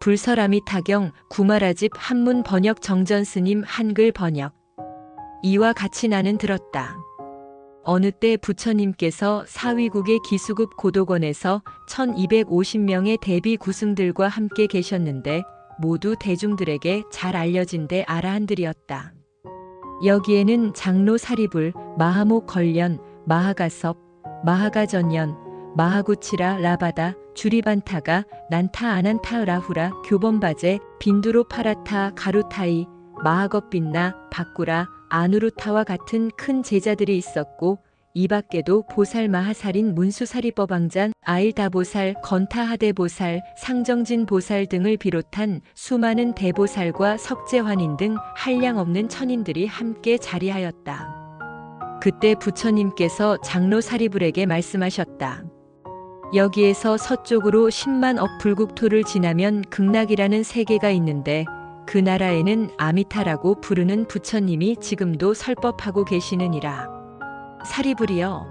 불설아미 타경 구마라집 한문 번역 정전 스님 한글 번역 이와 같이 나는 들었다. 어느 때 부처님께서 사위국의 기수급 고도관에서 1250명의 대비 구승들과 함께 계셨는데 모두 대중들에게 잘 알려진 데 아라한들이었다. 여기에는 장로 사리불, 마하목 걸련, 마하가섭, 마하가전연, 마하구치라 라바다, 주리반타가, 난타 아난타 라후라, 교범바제, 빈두로 파라타, 가루타이, 마하겁빈나, 바꾸라, 아누루타와 같은 큰 제자들이 있었고 이 밖에도 보살 마하살인 문수사리법왕잔, 아일다보살, 건타하대보살, 상정진 보살 등을 비롯한 수많은 대보살과 석재환인 등 한량 없는 천인들이 함께 자리하였다. 그때 부처님께서 장로 사리불에게 말씀하셨다. 여기에서 서쪽으로 10만 억 불국토를 지나면 극락이라는 세계가 있는데 그 나라에는 아미타라고 부르는 부처님이 지금도 설법하고 계시느니라. 사리불이여,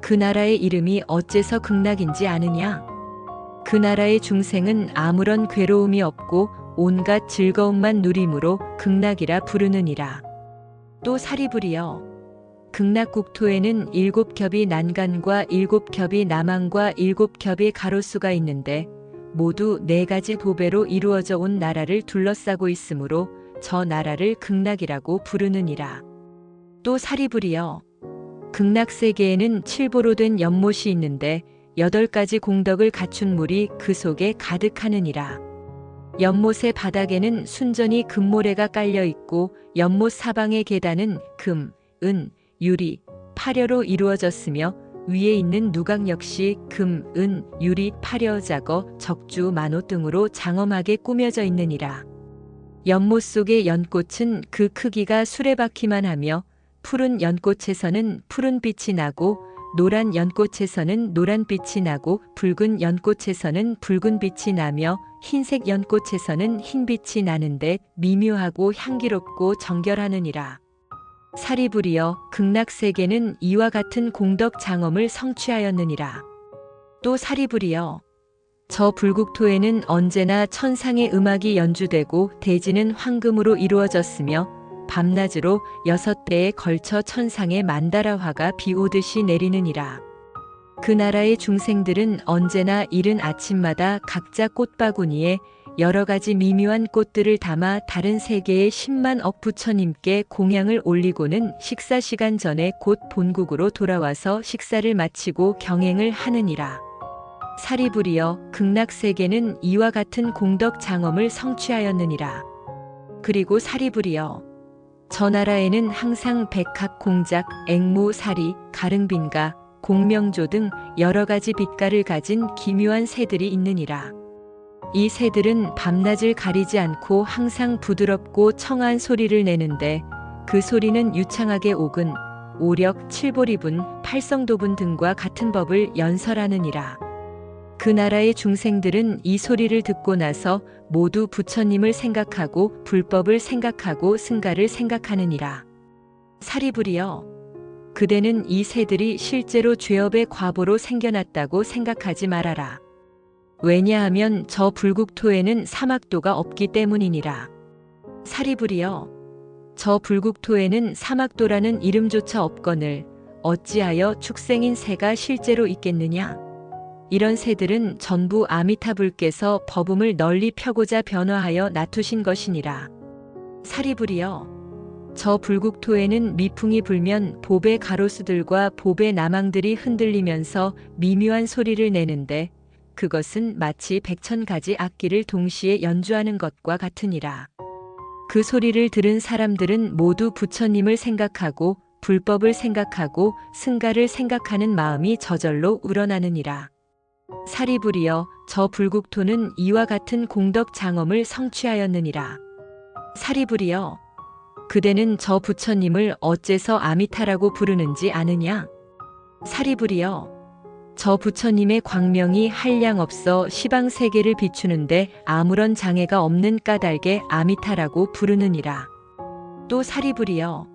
그 나라의 이름이 어째서 극락인지 아느냐? 그 나라의 중생은 아무런 괴로움이 없고 온갖 즐거움만 누림으로 극락이라 부르느니라. 또 사리불이여, 극락국토에는 일곱 겹이 난간과 일곱 겹이 남한과 일곱 겹이 가로수가 있는데 모두 네 가지 도배로 이루어져 온 나라를 둘러싸고 있으므로 저 나라를 극락이라고 부르느니라. 또 사리불이여 극락 세계에는 칠보로 된 연못이 있는데 여덟 가지 공덕을 갖춘 물이 그 속에 가득하느니라. 연못의 바닥에는 순전히 금모래가 깔려 있고 연못 사방의 계단은 금, 은, 유리, 파려로 이루어졌으며 위에 있는 누각 역시 금, 은, 유리, 파려, 자거, 적주, 만호 등으로 장엄하게 꾸며져 있느니라. 연못 속의 연꽃은 그 크기가 수레바퀴만 하며 푸른 연꽃에서는 푸른 빛이 나고 노란 연꽃에서는 노란 빛이 나고 붉은 연꽃에서는 붉은 빛이 나며 흰색 연꽃에서는 흰 빛이 나는데 미묘하고 향기롭고 정결하느니라. 사리불이여 극락세계는 이와 같은 공덕 장엄을 성취하였느니라. 또 사리불이여 저 불국토에는 언제나 천상의 음악이 연주되고 대지는 황금으로 이루어졌으며 밤낮으로 여섯 대에 걸쳐 천상의 만다라화가 비오듯이 내리느니라. 그 나라의 중생들은 언제나 이른 아침마다 각자 꽃바구니에 여러 가지 미묘한 꽃들을 담아 다른 세계의 10만 억 부처님께 공양을 올리고는 식사 시간 전에 곧 본국으로 돌아와서 식사를 마치고 경행을 하느니라. 사리불이여 극락세계는 이와 같은 공덕 장엄을 성취하였느니라. 그리고 사리불이여 저 나라에는 항상 백합 공작, 앵무, 사리, 가릉빈가, 공명조 등 여러 가지 빛깔을 가진 기묘한 새들이 있느니라. 이 새들은 밤낮을 가리지 않고 항상 부드럽고 청한 소리를 내는데 그 소리는 유창하게 옥은, 오력, 칠보리분, 팔성도분 등과 같은 법을 연설하느니라. 그 나라의 중생들은 이 소리를 듣고 나서 모두 부처님을 생각하고 불법을 생각하고 승가를 생각하느니라. 사리불이여, 그대는 이 새들이 실제로 죄업의 과보로 생겨났다고 생각하지 말아라. 왜냐하면 저 불국토에는 사막도가 없기 때문이니라. 사리불이여, 저 불국토에는 사막도라는 이름조차 없거늘 어찌하여 축생인 새가 실제로 있겠느냐? 이런 새들은 전부 아미타불께서 법음을 널리 펴고자 변화하여 놔두신 것이니라. 사리불이여, 저 불국토에는 미풍이 불면 보배 가로수들과 보배 나망들이 흔들리면서 미묘한 소리를 내는데 그것은 마치 백천 가지 악기를 동시에 연주하는 것과 같으니라. 그 소리를 들은 사람들은 모두 부처님을 생각하고 불법을 생각하고 승가를 생각하는 마음이 저절로 우러나느니라. 사리불이여 저 불국토는 이와 같은 공덕 장엄을 성취하였느니라. 사리불이여 그대는 저 부처님을 어째서 아미타라고 부르는지 아느냐? 사리불이여 저 부처님의 광명이 한량없어 시방 세계를 비추는데 아무런 장애가 없는 까닭에 아미타라고 부르느니라. 또 사리불이여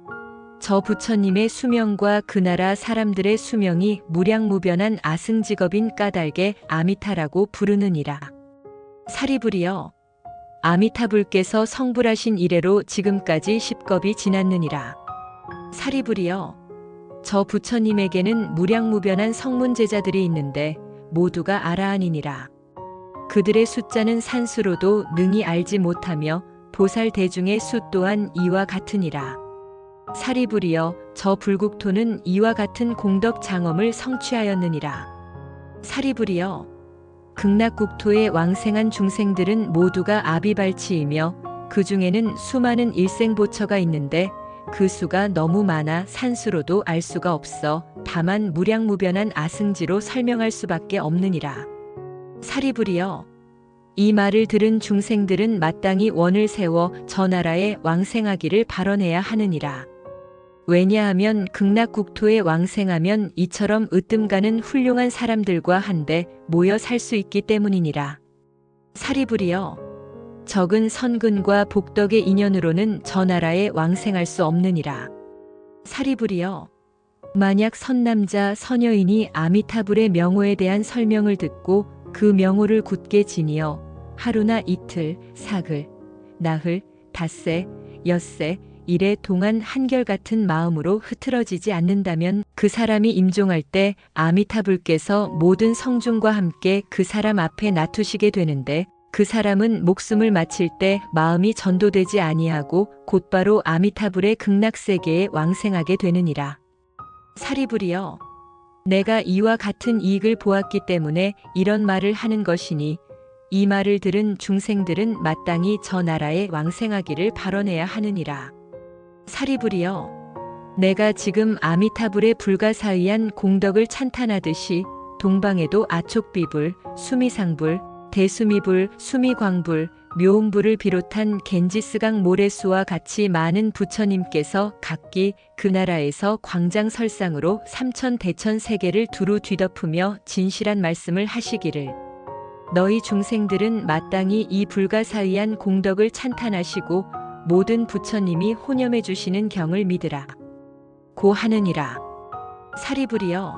저 부처님의 수명과 그 나라 사람들의 수명이 무량무변한 아승직업인 까닭에 아미타라고 부르느니라. 사리불이여 아미타불께서 성불하신 이래로 지금까지 십겁이 지났느니라. 사리불이여 저 부처님에게는 무량무변한 성문 제자들이 있는데 모두가 아라한이니라. 그들의 숫자는 산수로도 능히 알지 못하며 보살 대중의 수 또한 이와 같으니라. 사리불이여 저 불국토는 이와 같은 공덕 장엄을 성취하였느니라. 사리불이여 극락국토에 왕생한 중생들은 모두가 아비발치이며 그 중에는 수많은 일생보처가 있는데 그 수가 너무 많아 산수로도 알 수가 없어 다만 무량무변한 아승지로 설명할 수밖에 없느니라. 사리불이여 이 말을 들은 중생들은 마땅히 원을 세워 저 나라에 왕생하기를 발언해야 하느니라. 왜냐하면 극락 국토에 왕생하면 이처럼 으뜸가는 훌륭한 사람들과 한데 모여 살 수 있기 때문이니라. 사리불이여 적은 선근과 복덕의 인연으로는 저 나라에 왕생할 수 없느니라. 사리불이여 만약 선남자 선여인이 아미타불의 명호에 대한 설명을 듣고 그 명호를 굳게 지니어 하루나 이틀, 사흘, 나흘, 닷새, 엿새, 일에 동안 한결같은 마음으로 흐트러지지 않는다면 그 사람이 임종할 때 아미타불께서 모든 성중과 함께 그 사람 앞에 놔두시게 되는데 그 사람은 목숨을 마칠 때 마음이 전도되지 아니하고 곧바로 아미타불의 극락세계에 왕생하게 되느니라. 사리불이여 내가 이와 같은 이익을 보았기 때문에 이런 말을 하는 것이니 이 말을 들은 중생들은 마땅히 저 나라에 왕생하기를 발언해야 하느니라. 사리불이여 내가 지금 아미타불의 불가사의한 공덕을 찬탄하듯이 동방에도 아촉비불, 수미상불, 대수미불, 수미광불, 묘음불을 비롯한 겐지스강 모래수와 같이 많은 부처님께서 각기 그 나라에서 광장설상으로 삼천 대천 세계를 두루 뒤덮으며 진실한 말씀을 하시기를 너희 중생들은 마땅히 이 불가사의한 공덕을 찬탄하시고 모든 부처님이 혼염해 주시는 경을 믿으라. 고 하느니라. 사리불이여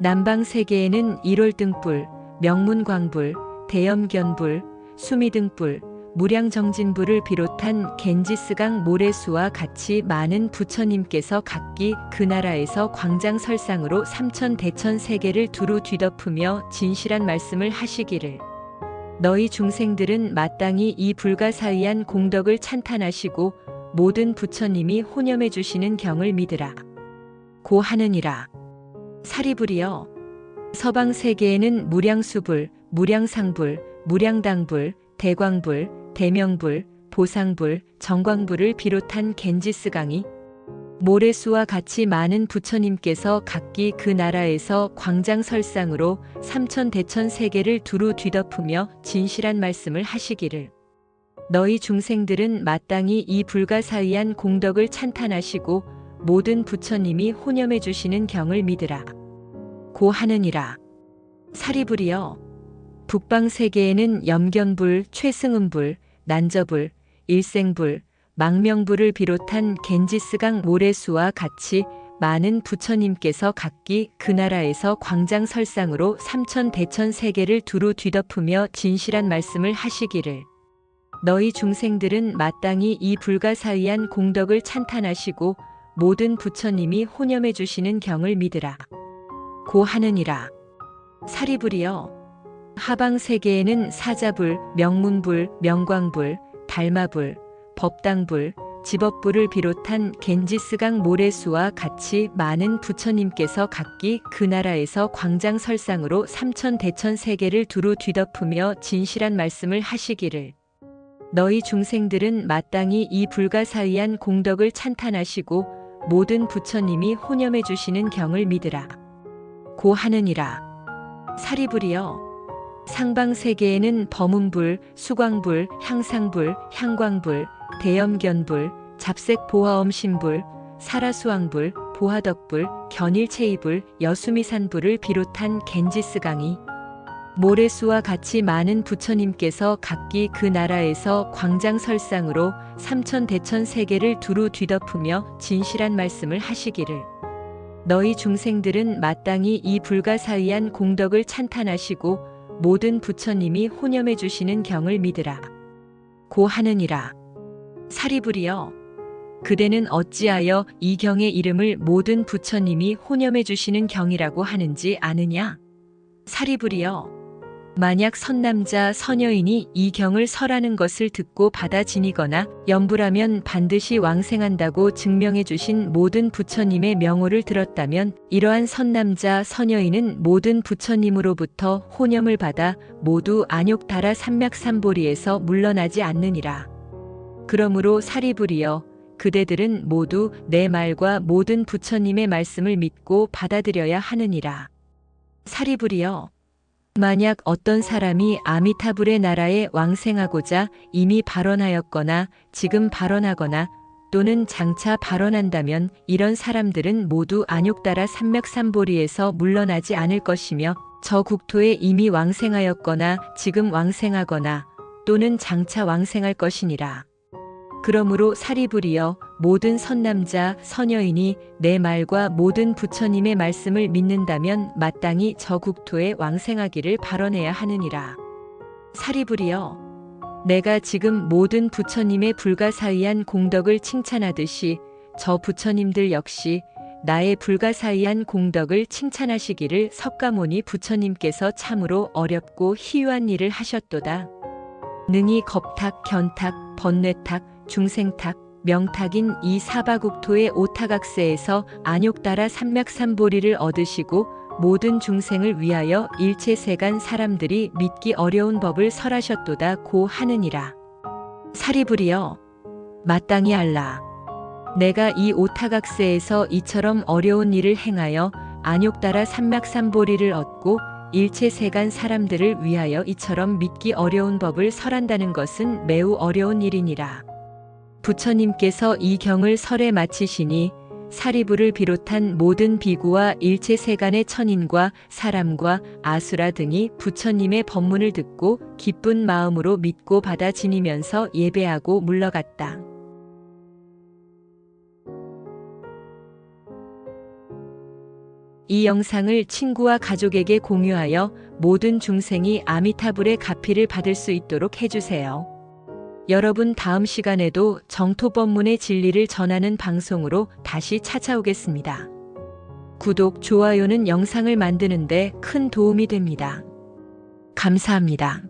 남방 세계에는 일월등불, 명문광불, 대염견불, 수미등불, 무량정진불을 비롯한 겐지스강 모래수와 같이 많은 부처님께서 각기 그 나라에서 광장설상으로 삼천 대천 세계를 두루 뒤덮으며 진실한 말씀을 하시기를 너희 중생들은 마땅히 이 불가사의한 공덕을 찬탄하시고 모든 부처님이 혼염해 주시는 경을 믿으라. 고 하느니라. 사리불이여 서방 세계에는 무량수불, 무량상불, 무량당불, 대광불, 대명불, 보상불, 정광불을 비롯한 겐지스강이 모래수와 같이 많은 부처님께서 각기 그 나라에서 광장설상으로 삼천 대천 세계를 두루 뒤덮으며 진실한 말씀을 하시기를 너희 중생들은 마땅히 이 불가사의한 공덕을 찬탄하시고 모든 부처님이 혼염해 주시는 경을 믿으라. 고 하느니라. 사리불이여 북방 세계에는 염견불, 최승음불, 난저불, 일생불, 망명불을 비롯한 겐지스강 모래수와 같이 많은 부처님께서 각기 그 나라에서 광장 설상으로 삼천 대천 세계를 두루 뒤덮으며 진실한 말씀을 하시기를 너희 중생들은 마땅히 이 불가사의한 공덕을 찬탄하시고 모든 부처님이 혼염해 주시는 경을 믿으라. 고 하느니라. 사리불이여 하방 세계에는 사자불, 명문불, 명광불, 달마불, 법당불, 집업불을 비롯한 겐지스강 모래수와 같이 많은 부처님께서 각기 그 나라에서 광장설상으로 삼천 대천 세계를 두루 뒤덮으며 진실한 말씀을 하시기를 너희 중생들은 마땅히 이 불가사의한 공덕을 찬탄하시고 모든 부처님이 혼염해 주시는 경을 믿으라. 고 하느니라. 사리불이여 상방 세계에는 범운불, 수광불, 향상불, 향광불, 대염견불, 잡색 보화엄신불, 사라수왕불, 보화덕불, 견일체이불, 여수미산불을 비롯한 겐지스강이 모래수와 같이 많은 부처님께서 각기 그 나라에서 광장설상으로 삼천 대천 세계를 두루 뒤덮으며 진실한 말씀을 하시기를. 너희 중생들은 마땅히 이 불가사의한 공덕을 찬탄하시고 모든 부처님이 혼염해 주시는 경을 믿으라. 고 하느니라. 사리불이여 그대는 어찌하여 이 경의 이름을 모든 부처님이 혼염해 주시는 경이라고 하는지 아느냐? 사리불이여 만약 선남자 선여인이 이 경을 설하는 것을 듣고 받아 지니거나 염불하면 반드시 왕생한다고 증명해 주신 모든 부처님의 명호를 들었다면 이러한 선남자 선여인은 모든 부처님으로부터 혼염을 받아 모두 안욕다라 삼맥삼보리에서 물러나지 않느니라. 그러므로 사리불이여 그대들은 모두 내 말과 모든 부처님의 말씀을 믿고 받아들여야 하느니라. 사리불이여 만약 어떤 사람이 아미타불의 나라에 왕생하고자 이미 발언하였거나 지금 발언하거나 또는 장차 발언한다면 이런 사람들은 모두 안욕따라 삼맥삼보리에서 물러나지 않을 것이며 저 국토에 이미 왕생하였거나 지금 왕생하거나 또는 장차 왕생할 것이니라. 그러므로 사리불이여 모든 선남자 선여인이 내 말과 모든 부처님의 말씀을 믿는다면 마땅히 저 국토에 왕생하기를 발언해야 하느니라. 사리불이여 내가 지금 모든 부처님의 불가사의한 공덕을 칭찬하듯이 저 부처님들 역시 나의 불가사의한 공덕을 칭찬하시기를 석가모니 부처님께서 참으로 어렵고 희유한 일을 하셨도다. 능히 겁탁, 견탁, 번뇌탁, 중생탁, 명탁인 이 사바국토의 오타각세에서 안욕 따라 삼맥삼보리를 얻으시고 모든 중생을 위하여 일체세간 사람들이 믿기 어려운 법을 설하셨도다 고 하느니라. 사리불이여 마땅히 알라. 내가 이 오타각세에서 이처럼 어려운 일을 행하여 안욕 따라 삼맥삼보리를 얻고 일체세간 사람들을 위하여 이처럼 믿기 어려운 법을 설한다는 것은 매우 어려운 일이니라. 부처님께서 이 경을 설에 마치시니 사리부를 비롯한 모든 비구와 일체 세간의 천인과 사람과 아수라 등이 부처님의 법문을 듣고 기쁜 마음으로 믿고 받아 지니면서 예배하고 물러갔다. 이 영상을 친구와 가족에게 공유하여 모든 중생이 아미타불의 가피를 받을 수 있도록 해주세요. 여러분 다음 시간에도 정토법문의 진리를 전하는 방송으로 다시 찾아오겠습니다. 구독, 좋아요는 영상을 만드는데 큰 도움이 됩니다. 감사합니다.